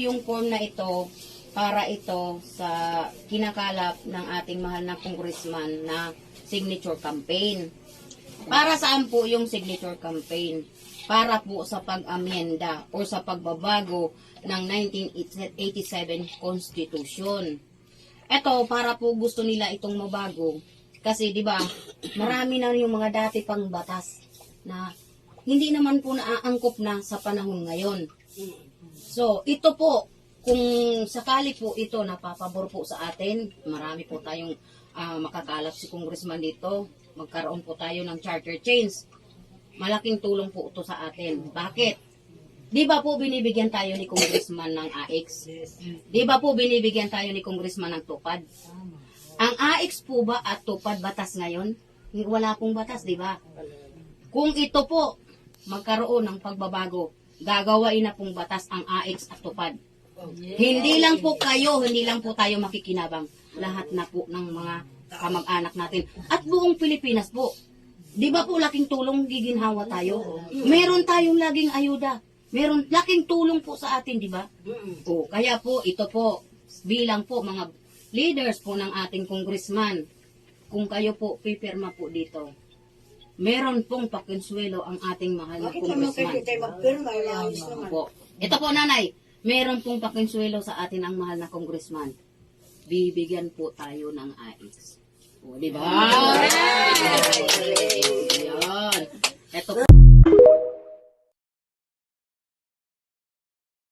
yung form na ito para ito sa kinakalap ng ating mahal na congressman na signature campaign. Para saan po yung signature campaign? Para po sa pag-amyenda o sa pagbabago ng 1987 Constitution. Ito, para po gusto nila itong mabago. Kasi, di ba, marami na yung mga dati pang batas na hindi naman po naaangkop na sa panahon ngayon. So, ito po, kung sakali po ito napapabor po sa atin, marami po tayong ah, makakalap si congressman dito, magkaroon po tayo ng charter change. Malaking tulong po ito sa atin. Bakit? Di ba po binibigyan tayo ni congressman ng AX? Di ba po binibigyan tayo ni congressman ng tupad? Ang AX po ba at tupad batas ngayon? Wala pong batas, di ba? Kung ito po magkaroon ng pagbabago, gagawain na pong batas ang AX at tupad. Hindi lang po kayo, hindi lang po tayo makikinabang. Lahat na po ng mga kamag-anak natin. At buong Pilipinas po. Di ba po laking tulong giginhawa tayo? Meron tayong laging ayuda. Meron laking tulong po sa atin, di ba? O, kaya po, ito po, bilang po mga leaders po ng ating congressman, kung kayo po pipirma po dito, meron pong pakonsuelo ang ating mahal na Bakit naman kayo congressman. tayo magpirma? Ayos naman. Po. Ito po nanay, meron pong pakonsuelo sa atin ang mahal na congressman. Bibigyan po tayo ng AX. O, di ba? Ito